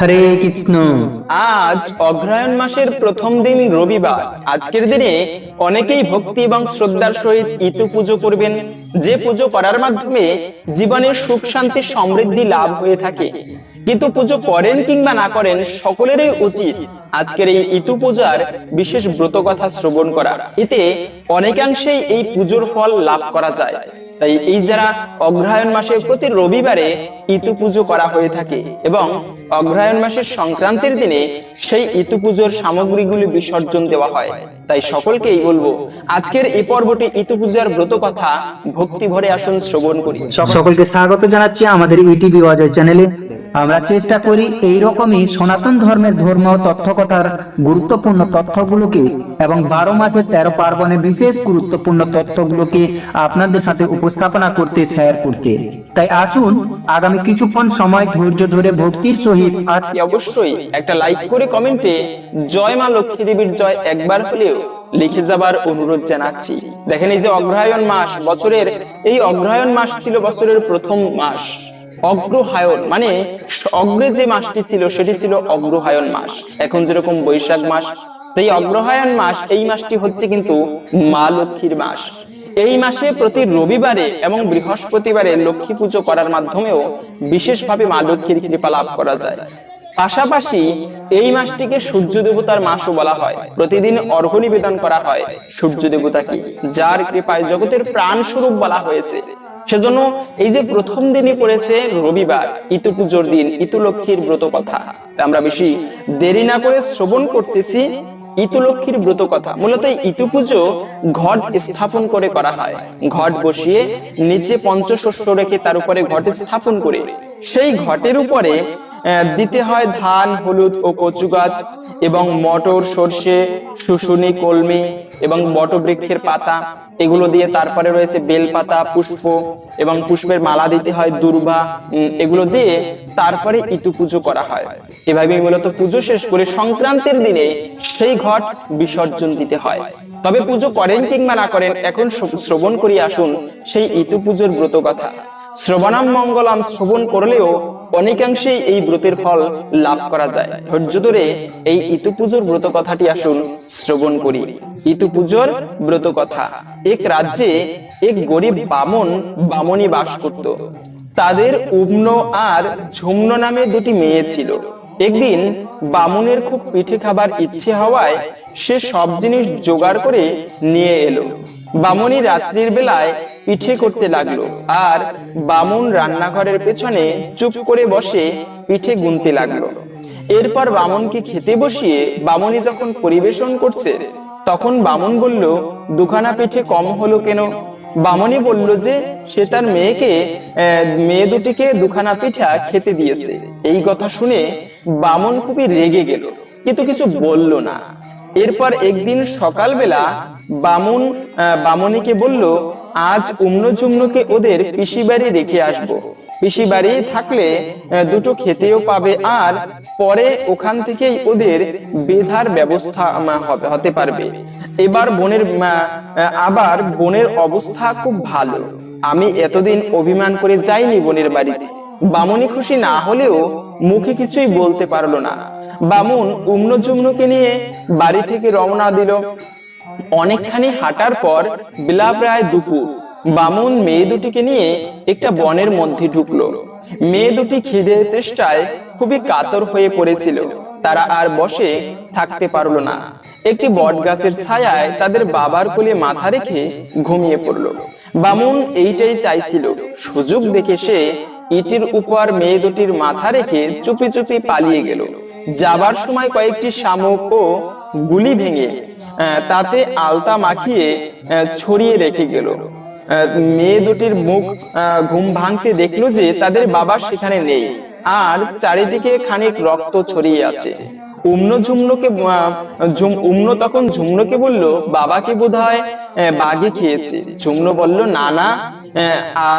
হরে কৃষ্ণ। আজ অগ্রহায়ণ মাসের প্রথম দিন রবিবার। আজকের দিনে অনেকেই ভক্তি এবং শ্রদ্ধার সহিত ইতু পুজো করবেন। যে পুজো করার মাধ্যমে জীবনের সুখ, শান্তি, সমৃদ্ধি লাভ হয়ে থাকে। কিন্তু পুজো করেন কিংবা না করেন, সকলেরই উচিত আজকের এই ইতু পূজার বিশেষ ব্রত কথা শ্রবণ করা। এতে অনেকাংশেই এই পুজোর ফল লাভ করা যায়। তাই এই যারা অগ্রহায়ণ মাসে প্রতি রবিবারে ইতু পুজো করা হয়ে থাকে এবং অগ্রহায়ণ মাসের সংক্রান্তির দিনে সেই ইতু পুজোর সামগ্রীগুলি বিসর্জন দেওয়া হয়। তাই সকলকেই বলব, আজকের এই পর্বটি ইতু পূজার ব্রত কথা ভক্তি ভরে আসুন শ্রবণ করি। সকলকে স্বাগত জানাচ্ছি আমাদের ইটিভি অজয় চ্যানেলে। আমরা চেষ্টা করি এই রকমই সনাতন ধর্মের ধর্ম, তথ্যকথার গুরুত্বপূর্ণ তথ্যগুলোকে এবং বারো মাসের তেরো পার্বণে বিশেষ গুরুত্বপূর্ণ তথ্যগুলোকে আপনাদের সাথে উপস্থাপনা করতে শেয়ার করতে। তাই আসুন, আগামী কিছুক্ষণ সময় ধৈর্য ধরে ভক্তির সহিত আজ অবশ্যই একটা লাইক করে কমেন্টে জয় মা লক্ষ্মী দেবীর জয় একবার হলেও লিখে যাবার অনুরোধ জানাচ্ছি। দেখেন এই যে অগ্রহায়ণ মাস, বছরের এই অগ্রহায়ণ মাস ছিল বছরের প্রথম মাস। অগ্রহায়ণ মানে অগ্রে যে মাসটি ছিল, সেটি ছিল অগ্রহায়ণ মাস। এখন যেরকম বৈশাখ মাস, তো এই অগ্রহায়ণ মাস, এই মাসটি হচ্ছে কিন্তু মা লক্ষ্মীর মাস। এই মাসে প্রতি রবিবারে এবং বৃহস্পতিবারে লক্ষ্মী পুজো করার মাধ্যমেও বিশেষভাবে মা লক্ষ্মীর কৃপা লাভ করা যায়। পাশাপাশি এই মাসটিকে সূর্য দেবতার মাসও বলা হয়। প্রতিদিন অর্ঘ্য নিবেদন করা হয়। সূর্য দেবতাকে যার কৃপায় জগতের প্রাণ স্বরূপ বলা হয়েছে। সেজন্য এই যে প্রথম দিনই পড়েছে রবিবার ইতু পুজোর দিন ইতু লক্ষ্মীর ব্রত কথা। আমরা বেশি দেরি না করে শ্রবণ করতেছি ইতুলক্ষ্মীর ব্রত কথা। মূলত ইতু পুজো ঘট স্থাপন করে করা হয়। ঘট বসিয়ে নিচে পঞ্চশস্য রেখে তার উপরে ঘট স্থাপন করে। সেই ঘটের উপরে দিতে হয় ধান, হলুদ ও কচু গাছ এবং মটর, সর্ষে, শুশুনি, কলমি এবং বটবৃক্ষের পাতা। এগুলো দিয়ে তারপরে রয়েছে বেল পাতা পুষ্প এবং পুষ্পের মালা দিতে হয় দুর্বা। এগুলো দিয়ে তারপরে ইতু পুজো করা হয়। এভাবে মূলত পুজো শেষ করে সংক্রান্তির দিনে সেই ঘট বিসর্জন দিতে হয়। তবে পুজো করেন কিংবা না করেন, এখন শ্রবণ করি আসুন সেই ইতু পুজোর ব্রত কথা শ্রবণাম মঙ্গলাম শ্রবণ করলেও অনেকাংশেই এই ব্রতের ফল লাভ করা যায়। ধৈর্য ধরে এই ইতু পুজোর ব্রত কথাটি আসুন শ্রবণ করি। ইতু পুজোর ব্রত কথা এক রাজ্যে এক গরিব বামন বামনী বাস করত। তাদের উম্ন আর ঝুমন নামে দুটি মেয়ে ছিল। একদিন বামুনের খুব পিঠে খাবার ইচ্ছে হওয়ায় সে সব জিনিস জোগাড় করে নিয়ে এলো। বামুনি রাত্রির বেলায় পিঠে করতে লাগল। আর বামুন রান্নাঘরের পেছনে চুপ করে বসে পিঠে গুনতে লাগল। এরপর বামুনকে খেতে বসিয়ে বামুনি যখন পরিবেশন করছে, তখন বামুন বলল, দুখানা পিঠে কম হলো কেন? বামনি বলল যে, সে তার মেয়েকে মেয়ে দুটিকে দুখানা পিঠা খেতে দিয়েছে। এই কথা শুনে বামন খুবই রেগে গেল, কিন্তু কিছু বলল না। এরপর একদিন সকালবেলা বামুন বামনিকে বলল, আজ উম্ন জুম্নকে ওদের পিসি বাড়ি রেখে আসব। পিসি বাড়ি থাকলে দুটো খেতেও পাবে আর পরে ওখান থেকেই ওদের বেধার ব্যবস্থা হতে পারবে। এবার বোনের আবার বোনের অবস্থা খুব ভালো। আমি এতদিন অভিমান করে যাইনি বোনের বাড়িতে। বামুনি খুশি না হলেও মুখে কিছুই বলতে পারল না। বামুন উম্ন জুম্নকে নিয়ে বাড়ি থেকে রওনা দিল। অনেকখানি হাঁটার পর বেলা প্রায় দুপুর, বামুন মেয়ে দুটিকে নিয়ে একটা বনের মধ্যে ঢুকলো। মেয়ে দুটি খিদে তেষ্টায় খুবই কাতর হয়ে পড়েছিল, তারা আর বসে থাকতে পারল না। একটি বট গাছের ছায়ায় তাদের বাবার কোলে মাথা রেখে ঘুমিয়ে পড়ল। বামুন এইটাই চাইছিল, সুযোগ দেখে সে ইটির উপর মেয়ে দুটির মাথা রেখে চুপি চুপি পালিয়ে গেল। যাবার সময় কয়েকটি শামুক ও গুলি ভেঙে তাতে আলতা মাখিয়ে ছড়িয়ে রেখে গেল। মেয়ে দুটির মুখ ঘুম ভাঙতে দেখল যে তাদের বাবা সেখানে নেই, আর চারিদিকে খানিক রক্ত ছড়িয়ে আছে। উম্ন ঝুমনোকে উম্ন তখন ঝুমনোকে বলল, বাবাকে বোধ হয় বাঘে খেয়েছে। ঝুমনো বলল, না না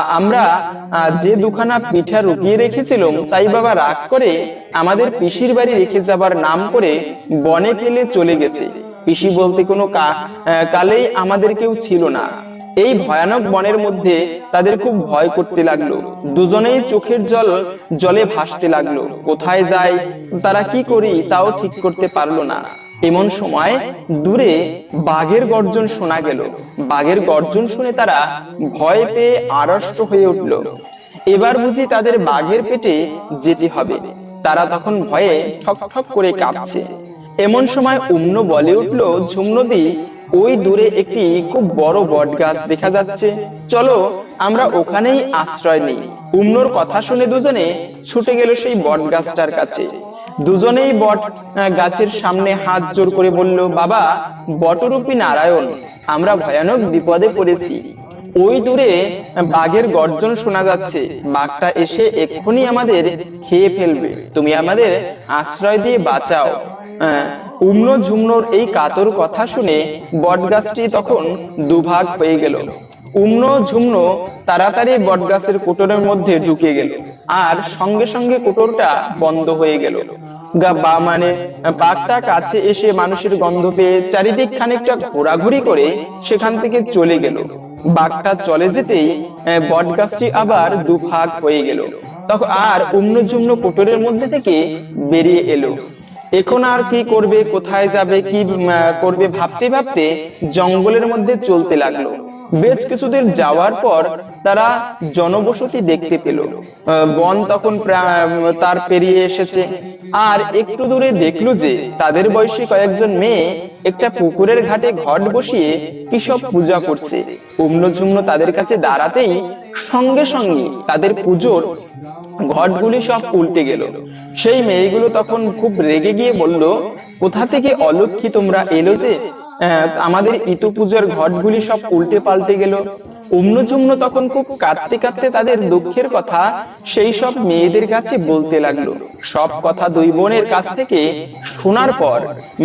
আমরা আহ, যে দুখানা পিঠা রুকিয়ে রেখেছিলাম তাই বাবা রাগ করে আমাদের পিসির বাড়ি রেখে যাবার নাম করে বনে ফেলে চলে গেছে। পিসি বলতে কোনো কালেই আমাদের কেউ ছিল না। এই ভয়ানক বনের মধ্যে তাদের খুব ভয় করতে লাগল। দুজনেই চোখের জল, জলে ভাসতে লাগল। কোথায় যায়, তারা কি করি তাও ঠিক করতে পারল না। এমন সময় দূরে বাঘের গর্জন শোনা গেল। বাঘের গর্জন শুনে তারা ভয় পেয়ে আড়ষ্ট হয়ে উঠল। এবার বুঝি তাদের বাঘের পেটে যেতে হবে। তারা তখন ভয়ে ঠক ঠক করে কাঁপছে। এমন সময় উম্ন বলে উঠল ঝুমনদী ওই দূরে একটি খুব বড় বট গাছ দেখা যাচ্ছে। চলো, আমরা ওখানেই আশ্রয় নিই। উম্নর কথা শুনে দুজনে ছুটে গেল সেই বট গাছটার কাছে। দুজনেই বট গাছের সামনে হাত জোর করে বলল, বাবা, বটরূপী নারায়ণ, আমরা ভয়ানক বিপদে পড়েছি। ওই দূরে বাঘের গর্জন শোনা যাচ্ছে। বাঘটা এসে এক্ষুনি আমাদের খেয়ে ফেলবে। তুমি আমাদের আশ্রয় দিয়ে বাঁচাও। উম্ন ঝুমনোর এই কাতর কথা শুনে বটগাছটি তখন দুভাগ হয়ে গেল। উম্ন ঝুমন তাড়াতাড়ি বটগাছের কোটরের মধ্যে ঢুকে গেল। আর সঙ্গে সঙ্গে কোটরটা বন্ধ হয়ে গেল। বা মানে বাঘটা কাছে এসে মানুষের গন্ধ পেয়ে চারিদিক খানিকটা ঘোরাঘুরি করে সেখান থেকে চলে গেল। বাঘটা চলে যেতেই বটগাছটি আবার দুভাগ হয়ে গেল। তখন আর উম্ন ঝুমন কোটরের মধ্যে থেকে বেরিয়ে এলো। এখন আর কি করবে, কোথায় যাবে, কি করবে ভাবতে ভাবতে জঙ্গলের মধ্যে চলতে লাগল। বেশ কিছুদিন যাওয়ার পর তারা জনবসতি দেখতে পেল। বন তখন তার পেরিয়ে এসেছে। আর একটু দূরে দেখল যে তাদের বয়সী কয়েকজন মেয়ে একটা পুকুরের ঘাটে ঘট বসিয়ে কি সব পূজা করছে। উম্নঝুম্ন তাদের কাছে দাঁড়াতেই সঙ্গে সঙ্গে তাদের পুজোর ঘটগুলি সব উল্টে গেল। সেই মেয়েগুলো তখন খুব রেগে গিয়ে বলল, কোথা থেকে অলক্ষী তোমরা এলো যে আমাদের ইতু পূজার ঘটগুলি সব উল্টে পাল্টে গেল? উম্নচুম্ন তখন খুব কাঁদতে কাঁদতে তাদের দুঃখের কথা সেই সব মেয়েদের কাছে বলতে লাগল। সব কথা দুই বোনের কাছ থেকে শোনার পর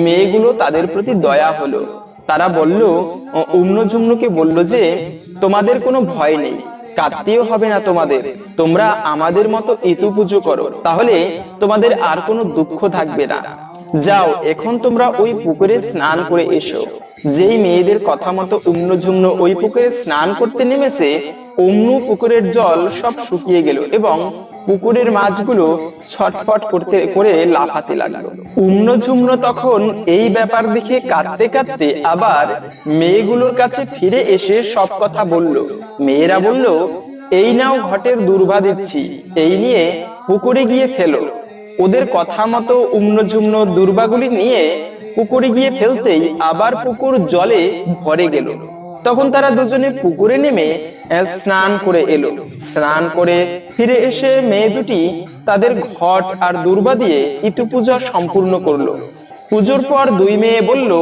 মেয়েগুলো তাদের প্রতি দয়া হলো। তারা বলল উম্নঝুম্নকে বলল যে, তোমাদের কোনো ভয় নেই। কাঁদতেও হবে না তোমাদের। তোমরা আমাদের মতো ইতু পুজো করো। তাহলে তোমাদের আর কোনো দুঃখ থাকবে না। যাও, এখন তোমরা ওই পুকুরে স্নান করে এসো। যেই মেয়েদের কথা মতো উম্নঝুম্ন ওই পুকুরে স্নান করতে নেমেছে অন্য পুকুরের জল সব শুকিয়ে গেল এবং পুকুরের মাছগুলো ছটফট করতে করে লাফাতে লাগল। উম্নঝুম্ন তখন এই ব্যাপার দেখে কাঁদতে কাঁদতে আবার মেয়েগুলোর কাছে ফিরে এসে সব কথা বলল। মেয়েরা বলল, এই নাও ঘটের দুর্বা দিচ্ছি, এই নিয়ে পুকুরে গিয়ে ফেলো। ওদের কথা মতো উম্নঝুম্ন দুর্বাগুলি নিয়ে পুকুরে গিয়ে ফেলতেই আবার পুকুর জলে ভরে গেল। তখন তারা দুজনে পুকুরে নেমে স্নান করে এলো। স্নান করে ফিরে এসে মেয়ে দুটি তাদের ঘট আর দুর্বা দিয়ে ইতু পূজা সম্পূর্ণ করল। পুজোর পর দুই মেয়ে বলল,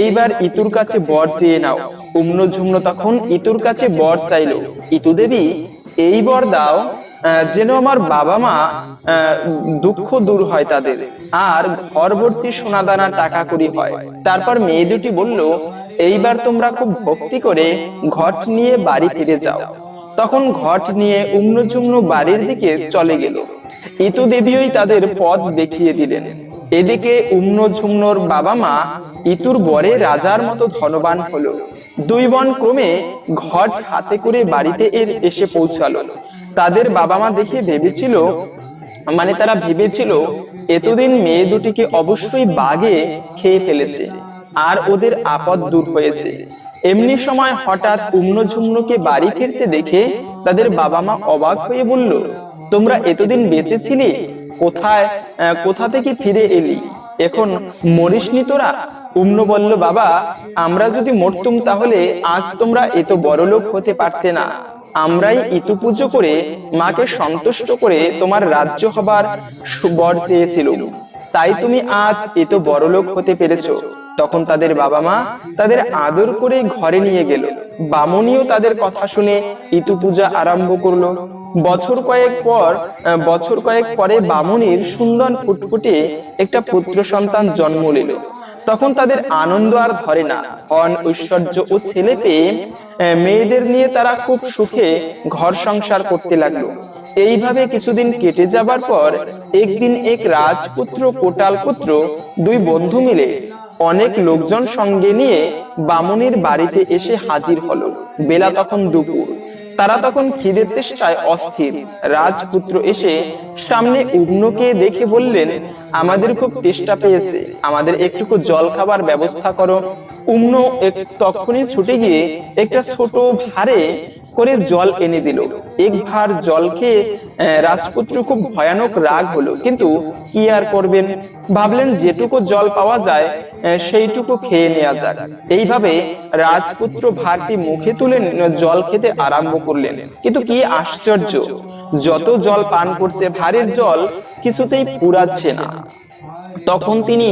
এইবার ইতুর কাছে বর চেয়ে নাও। উম্ন ঝুম্ন তখন ইতুর কাছে বর চাইলো, ইতু দেবী, এই বর দাও যেন আমার বাবা মা দুঃখ দূর হয় তাদের। আর ঘর ভর্তি সোনাদানা টাকা করি হয়। তারপর মেয়ে দুটি বলল এইবার তোমরা খুব ভক্তি করে ঘট নিয়ে বাড়ি ফিরে যাও। তখন ঘট নিয়ে উম্নঝুম্ন বাড়ির দিকে চলে গেল। ইতু দেবীই তাদের পথ দেখিয়ে দিলেন। এদিকে উম্ন বাবা মা ইতুর বরে রাজার মতো ধনবান হলো। দুই বন ক্রমে ঘট হাতে করে বাড়িতে এর এসে পৌঁছালো। তাদের বাবা মা দেখে ভেবেছিল মানে তারা ভেবেছিল, এতদিন মেয়ে দুটিকে অবশ্যই বাগে খেয়ে ফেলেছে। আর ওদের আপদ দূর হয়েছে। এমনি সময় হঠাৎ উম্ন ঝুমনুকে বাড়ি ফিরতে দেখে তাদের বাবা মা অবাক হয়ে বলল, তোমরা এতদিন বেঁচে ছিলে কোথায় কোথা থেকে ফিরে এলি? এখন মরিসনি তোরা? উম্ন বলল, বাবা, আমরা যদি মরতুম তাহলে আজ তোমরা এত বড় লোক হতে পারতে না। আমরাই ইতু পুজো করে মাকে সন্তুষ্ট করে তোমার রাজ্য হবার বর চেয়েছিল তাই তুমি আজ এত বড় লোক হতে পেরেছ। তখন তাদের বাবা মা তাদের আদর করে ঘরে নিয়ে গেল। বামুনিও তাদের কথা শুনে ইতু পূজা আরম্ভ করল। বছর কয়েক পর বছর কয়েক পরে বামুনির সুন্দর ফুটফুটে একটা পুত্র সন্তান জন্ম নিল। তখন তাদের আনন্দ আর ধরে না। অন ঐশ্বর্য ও ছেলে পেয়ে মেয়েদের নিয়ে তারা খুব সুখে ঘর সংসার করতে লাগল। এইভাবে কিছুদিন কেটে যাবার পর একদিন এক রাজপুত্র, কোটাল পুত্র দুই বন্ধু মিলে অনেক লোকজন সঙ্গে নিয়ে বামুনির বাড়িতে এসে হাজির হলো। বেলা তখন দুপুর। তারা তখন খিদের তেষ্টায় অস্থির। রাজপুত্র এসে সামনে উগ্নকে দেখে বললেন আমাদের খুব তেষ্টা পেয়েছে। আমাদের একটুকু জল খাবার ব্যবস্থা করো। উগ্ন তখনই ছুটে গিয়ে একটা ছোট ভারে করে জল এনে দিল। এক ভার জল খেয়ে রাজপুত্র খুব ভয়ানক রাগ হলো। কিন্তু কি আর করবেন? ভাবলেন যেটুকু জল পাওয়া যায় সেইটুকু খেয়ে নেওয়া যাক। এইভাবে রাজপুত্র ভারটি মুখে তুলে জল খেতে আরম্ভ করলেন। কিন্তু কি আশ্চর্য! যত জল পান করছে ভারের জল, কিছুতেই পুরাচ্ছে না। তখন তিনি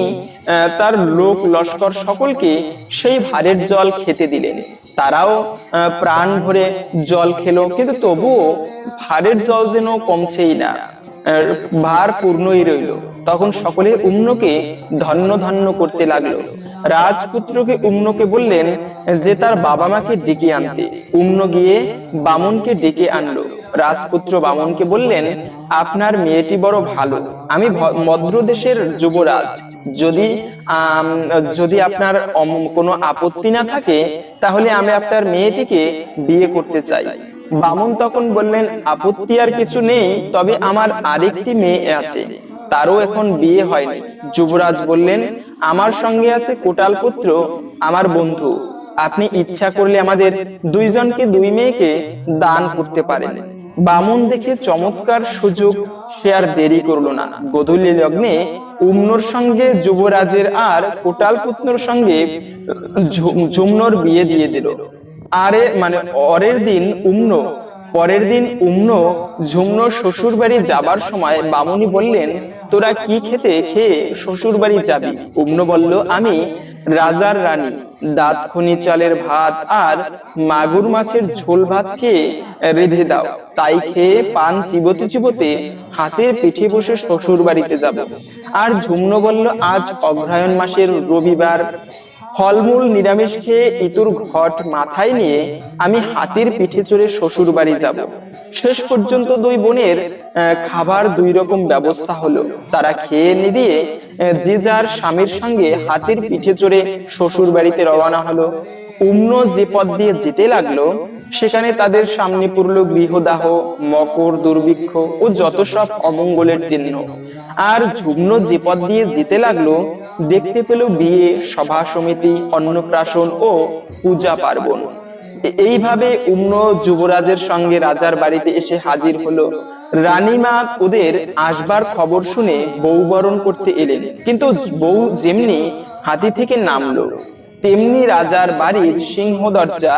তার লোক লস্কর সকলকে সেই ভারের জল খেতে দিলেন। তারাও প্রাণ ভরে জল খেলো কিন্তু তবুও ভারের জল যেন কমছেই না। ভার পূর্ণই রইল। তখন সকলে উম্নকে ধন্য ধন্য করতে লাগল। রাজপুত্রকে উম্নকে বললেন যে তার বাবা মাকে ডেকে আনতে। উম্ন গিয়ে বামুনকে ডেকে আনলো। রাজপুত্র বামনকে বললেন, আপনার মেয়েটি বড় ভালো। আমি ভ- মদ্র দেশের যুবরাজ। যদি যদি আপনার কোনো আপত্তি না থাকে, তাহলে আমি আপনার মেয়েটিকে বিয়ে করতে চাই। বামন তখন বললেন, আপত্তি আর কিছু নেই, তবে আমার আরেকটি মেয়ে আছে, তারও এখন বিয়ে হয়নি। যুবরাজ বললেন, আমার সঙ্গে আছে কোটাল পুত্র, আমার বন্ধু। আপনি ইচ্ছা করলে আমাদের দুইজনকে দুই মেয়েকে দান করতে পারেন। বামুন দেখে চমৎকার সুযোগ সে আর দেরি করল না। গধূলি লগ্নে উমনোর সঙ্গে যুবরাজের আর কোটাল পুত্রর সঙ্গে ঝুমনোর বিয়ে দিয়ে দিল। আরে মানে অরের দিন উমনো, পরের দিন উম্ন, ঝুমন শ্বশুর বাড়ি যাবার সময় বামুনি বললেন, তোরা কি খেতে খেয়ে শ্বশুর বাড়ি যাবি? উম্ন বলল, আমি রাজার রানী, দাঁত খনি চালের ভাত আর মাগুর মাছের ঝোল ভাত খেয়ে রেঁধে দাও। তাই খেয়ে পান চিবতে চিবতে হাতের পিঠে বসে শ্বশুর বাড়িতে যাব। আর ঝুমনো বলল, আজ অগ্রহায়ণ মাসের রবিবার। ফলমূল নিরামিষ খেয়ে ইতুর ঘট মাথায় নিয়ে আমি হাতির পিঠে চড়ে শ্বশুর বাড়ি যাব। শেষ পর্যন্ত দুই বোনের খাবার দুই রকম ব্যবস্থা হলো। তারা খেয়ে নি দিয়ে যে যার স্বামীর সঙ্গে হাতির পিঠে চড়ে শ্বশুর বাড়িতে রওনা হলো। উম্ন যে পথ দিয়ে যেতে লাগল, সেখানে তাদের সামনে পড়ল গৃহদাহ, মকর, দুর্ভিক্ষ ও যত সব অমঙ্গলের চিহ্ন। আর ঝুমন যে পথ দিয়ে যেতে লাগল, দেখতে পেল বিয়ে, সভা সমিতি অন্নপ্রাশন ও পূজা পার্বণ এইভাবে উম্ন যুবরাজের সঙ্গে রাজার বাড়িতে এসে হাজির হলো। রানীমা ওদের আসবার খবর শুনে বউ বরণ করতে এলেন। কিন্তু বউ যেমনি হাতি থেকে নামলো, তেমনি রাজার বাড়ির সিংহ দরজা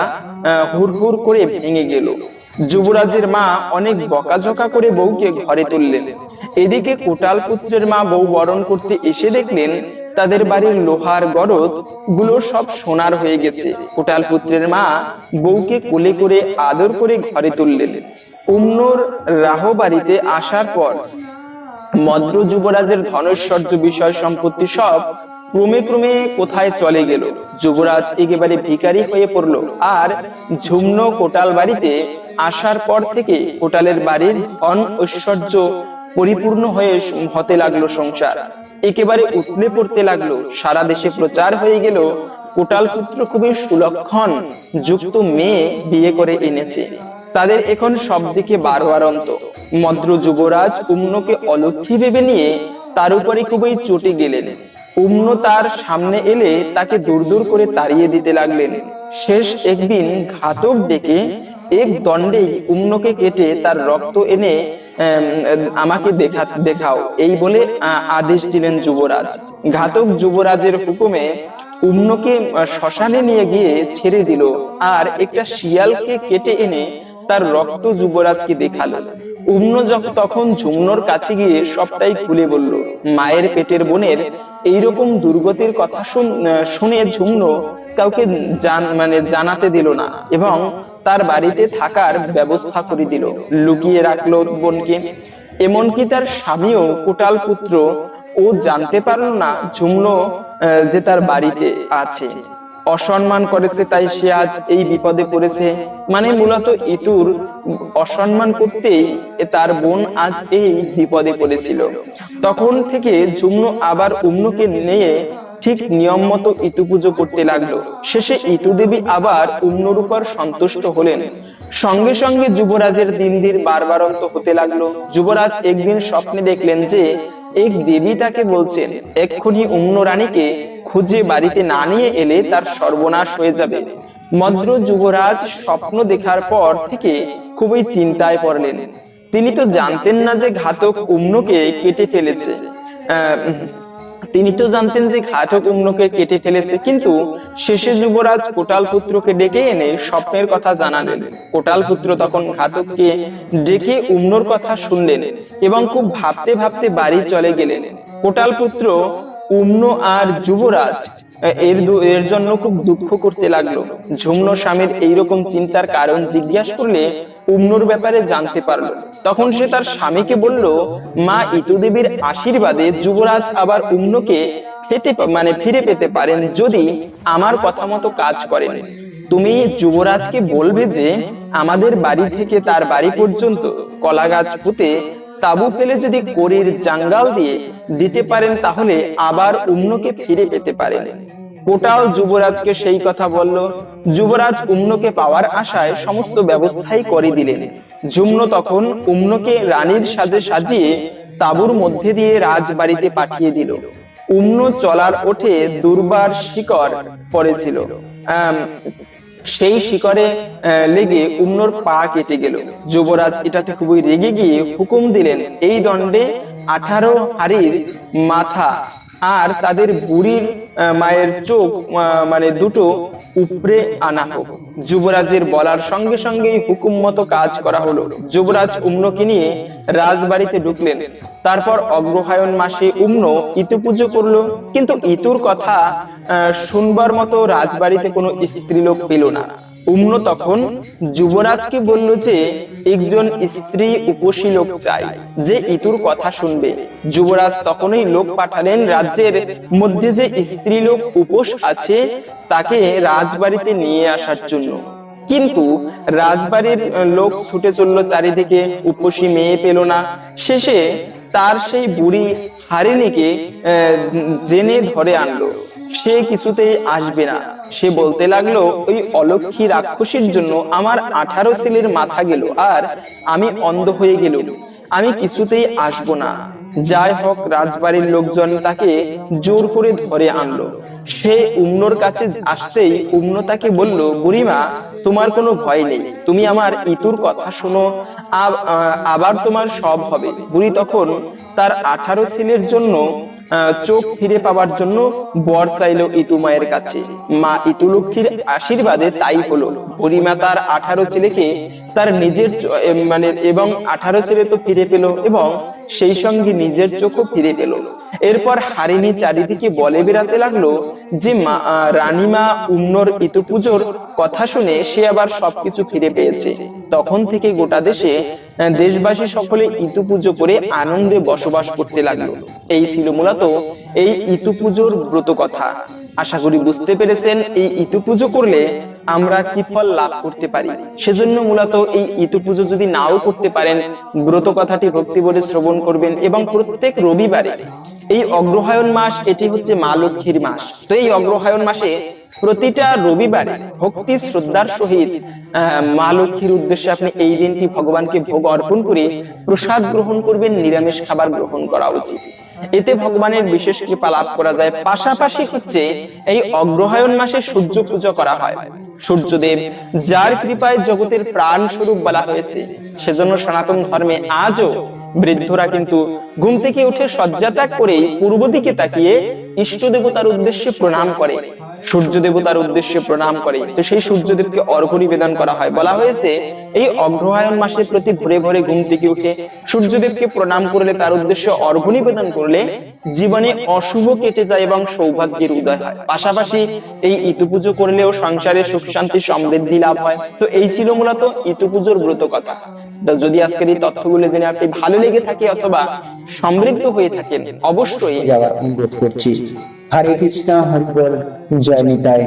হুর করে ভেঙে গেল। যুবরাজের মা অনেক বকাঝকা করে বউকে ঘরে তুললেন। এদিকে কোটাল পুত্রের মা বউ বরণ করতে এসে দেখলেন তাদের বাড়ির লোহার গরদগুলো সব সোনার হয়ে গেছে। কোটাল পুত্রের মা বউকে কোলে করে আদর করে ঘরে তুললেন। উম্নর রাহ বাড়িতে আসার পর মদ্র যুবরাজের ধনৈশ্বর্য বিষয় সম্পত্তি সব ক্রমে ক্রমে কোথায় চলে গেল। যুবরাজ একেবারে ভিখারি হয়ে পড়ল আর ঝুমন কোটাল বাড়িতে আসার পর থেকে কোটালের বাড়ির ধন ঐশ্বর্য পরিপূর্ণ হয়ে হতে লাগল সংসার। একেবারে উতলে পড়তে লাগল। সারা দেশে প্রচার হয়ে গেল, কোটাল পুত্র খুবই সুলক্ষণ যুক্ত মেয়ে বিয়ে করে এনেছে। তাদের এখন সব দিকে বারোয়ারন্ত মদ্র যুবরাজ উম্নকে অলক্ষী ভেবে নিয়ে তার উপরে খুবই চটে গেলেন। উম্ন তার সামনে এলে তাকে দূর দূর করে তাড়িয়ে দিতে লাগলেন। শেষ একদিন ঘাতক ডেকে এক দণ্ডেই উম্নকে কেটে তার রক্ত এনে আমাকে দেখা, দেখাও। এই বলে আদেশ দিলেন যুবরাজ। ঘাতক যুবরাজের হুকুমে উম্নকে শ্মশানে নিয়ে গিয়ে ছেড়ে দিল। আর একটা শিয়ালকে কেটে এনে তার রক্ত যুবরাজকে দেখাল। উম্ন তখন ঝুমনোর কাছে গিয়ে সবটাই খুলে বলল, মায়ের পেটের বোনের এইরকম দুর্গতির কথা শুনে ঝুমনো কাউকে মানে জানাতে দিল না এবং তার বাড়িতে থাকার ব্যবস্থা করে দিল, লুকিয়ে রাখল বোনকে। এমনকি তার স্বামীও কোটাল পুত্র ও জানতে পারল না ঝুমনো যে তার বাড়িতে আছে। অসম্মান করেছে, তাই সে আজ এই বিপদে পড়েছে। মানে মূলত ইতুর অসম্মান করতেই তার বোন আজ এই বিপদে পড়েছিল। তখন থেকে ঝুমনু আবার উম্নুকে নিয়ে ঠিক নিয়ম মতো ইতু পুজো করতে লাগল। শেষে ইতু দেবী আবার উম্নর উপর সন্তুষ্ট হলেন। সঙ্গে সঙ্গে যুবরাজের দিন দিন বারবারন্ত হতে লাগল। যুবরাজ একদিন স্বপ্নে দেখলেন যে এক দেবী তাকে বলছেন এক্ষুনি উম্ন রানীকে খুঁজে বাড়িতে না নিয়ে এলে তার সর্বনাশ হয়ে যাবে। মদ্র যুবরাজ স্বপ্ন দেখার পর থেকে খুবই চিন্তায় পড়লেন। তিনি তো জানতেন না যে ঘাতক উম্নকে কেটে ফেলেছে। আহ, তিনি তো জানতেন যে ঘাতক উম্নকে কেটে ফেলেছে, কিন্তু শেষে যুবরাজ কোটাল পুত্রকে ডেকে এনে স্বপ্নের কথা জানালেন। কোটাল পুত্র তখন ঘাতককে ডেকে উম্নর কথা শুনলেন এবং খুব ভাবতে ভাবতে বাড়ি চলে গেলেন। কোটাল পুত্র, উম্ন আর যুবরাজ, এর এর জন্য খুব দুঃখ করতে লাগল। ঝুমনো স্বামীর এইরকম চিন্তার কারণ জিজ্ঞাসা করলে উম্নর ব্যাপারে জানতে পারল। তখন সে তার স্বামীকে বলল, মা ইতুদেবীর আশীর্বাদে যুবরাজ আবার উম্নকে পা- মানে ফিরে পেতে পারেন যদি আমার কথা মতো কাজ করেন। তুমি যুবরাজকে বলবে যে, আমাদের বাড়ি থেকে তার বাড়ি পর্যন্ত কলা গাছ পুঁতে তাবু ফেলে যদি করির জাঙ্গাল দিয়ে দিতে পারেন তাহলে আবার উম্নকে ফিরে পেতে পারেন। কোটাও যুবরাজকে সেই কথা বলল। যুবরাজ উম্নকে পাওয়ার আশায় সমস্ত ব্যবস্থাই করে দিলেন। যুম্ন তখন উম্নকে রানীর সাজে সাজিয়ে তাবুর মধ্যে দিয়ে রাজবাড়িতে পাঠিয়ে দিল। উম্ন চলার ওঠে দুর্বার শিকড় পড়েছিল। সেই শিকরে লেগে উম্নর পা কেটে গেল। যুবরাজ এটাতে খুবই রেগে গিয়ে হুকুম দিলেন, এই দণ্ডে আঠারো হাড়ির মাথা আর তাদের বুড়ির মায়ের চোখ মানে দুটো উপরে আনা হোক। যুবরাজের বলার সঙ্গে সঙ্গেই হুকুম মতো কাজ করা হলো। যুবরাজ উম্নকে নিয়ে রাজবাড়িতে ঢুকলেন। তারপর অগ্রহায়ণ মাসে উম্ন ইতু পুজো করল। কিন্তু ইতুর কথা শুনবার মতো রাজবাড়িতে কোনো স্ত্রীলোক পেল না। উম্ন তখন যুবরাজকে বলল যে, একজন স্ত্রী উপসী লোক চাই, যে ইতুর কথা শুনবে। যুবরাজ তখনই লোক পাঠালেন রাজ্যের মধ্যে যে স্ত্রী লোক উপোস আছে, তাকে রাজবাড়িতে নিয়ে আসার জন্য। কিন্তু রাজবাড়ির লোক ছুটে চলল চারিদিকে, উপসী মেয়ে পেল না। শেষে তার সেই বুড়ি হারিনীকে জেনে ধরে আনলো। সে কিছুতেই আসবে না। সে বলতে লাগল, ওই অলক্ষী রাক্ষসীর জন্য আমার আঠারো ছেলের মাথা গেল আর আমি অন্ধ হয়ে গেল আমি কিছুতেই আসব না। যাই হোক, রাজবাড়ির লোকজন তাকে জোর করে ধরে আনলো। সে উম্নর কাছে আসতেই উম্ন তাকে বলল, বুড়িমা তোমার কোনো ভয় নেই। তুমি আমার ইতুর কথা শোনো আবার তোমার সব হবে। বুড়ি তখন তার আঠারো ছেলের জন্য চোখ ফিরে পাওয়ার জন্য বর চাইলো ইতু মায়ের কাছে। মা ইতু লক্ষ্মীর আশীর্বাদে তাই হলো। বুড়িমা তার আঠারো ছেলেকে তার নিজের মানে এবং আঠারো ছেলে তো ফিরে পেল এবং সেই সঙ্গে নিজের চোখও ফিরে পেল। এরপর হারিনী চারিদিকে বলে বেড়াতে লাগল যে, মা রানীমা উন্নর ইতু পুজোর কথা শুনে সে আবার সবকিছু ফিরে পেয়েছে। তখন থেকে গোটা দেশে দেশবাসী সকলে ইতু পুজো করে আনন্দে বসবাস করতে লাগল। এই ছিল মূলত এই ইতু পুজোর ব্রত কথা। আশা করি বুঝতে পেরেছেন, এই ইতু পুজো করলে আমরা কি ফল লাভ করতে পারি? সেজন্য মূলত এই ইতু পুজো যদি নাও করতে পারেন, ব্রত কথাটি ভক্তি বলে শ্রবণ করবেন এবং প্রত্যেক রবিবারে। এই অগ্রহায়ণ মাস, এটি হচ্ছে মা লক্ষ্মীর মাস। তো এই অগ্রহায়ণ মাসে প্রতিটা রবিবারে ভক্তি, শ্রদ্ধার সহিত মা লক্ষ্মীর উদ্দেশ্যে আপনি এই দিনটি ভগবানকে ভোগ অর্পণ করে প্রসাদ গ্রহণ করবেন, নিরামিষ খাবার গ্রহণ করা উচিত। এতে ভগবানের বিশেষ কৃপা লাভ করা যায়। পাশাপাশি হচ্ছে এই অগ্রহায়ণ মাসে সূর্য পূজা করা হয়। সূর্যদেব, যার কৃপায় জগতের প্রাণ স্বরূপ বলা হয়েছে, সেজন্য সনাতন ধর্মে আজও বৃদ্ধরা কিন্তু ঘুম থেকে উঠে শয্যা ত্যাগ করে পূর্ব দিকে তাকিয়ে ইষ্ট দেবতার উদ্দেশ্যে প্রণাম করে। সূর্য দেবতার উদ্দেশ্যে প্রণাম করে। তো সেই সূর্যদেবকে অর্ঘ্য নিবেদন করা হয়। বলা হয়েছে, এই অগ্রহায়ণ মাসের প্রতি ভোরে ভোরে ঘুম থেকে উঠে সূর্যদেবকে প্রণাম করলে, তার উদ্দেশ্যে অর্ঘ্য নিবেদন করলে জীবনে অশুভ কেটে যায় এবং সৌভাগ্যের উদয় হয়। পাশাপাশি এই ইতু পুজো করলেও সংসারে সুখ, শান্তি, সমৃদ্ধি লাভ হয়। তো এই ছিল মূলত ইতু পুজোর ব্রত কথা। যদি আজকের এই তথ্যগুলো জেনে আপনি ভালো লেগে থাকে অথবা সমৃদ্ধ হয়ে থাকেন, অবশ্যই অনুরোধ করছি। হরে কৃষ্ণ হরি বল জয় নিতাই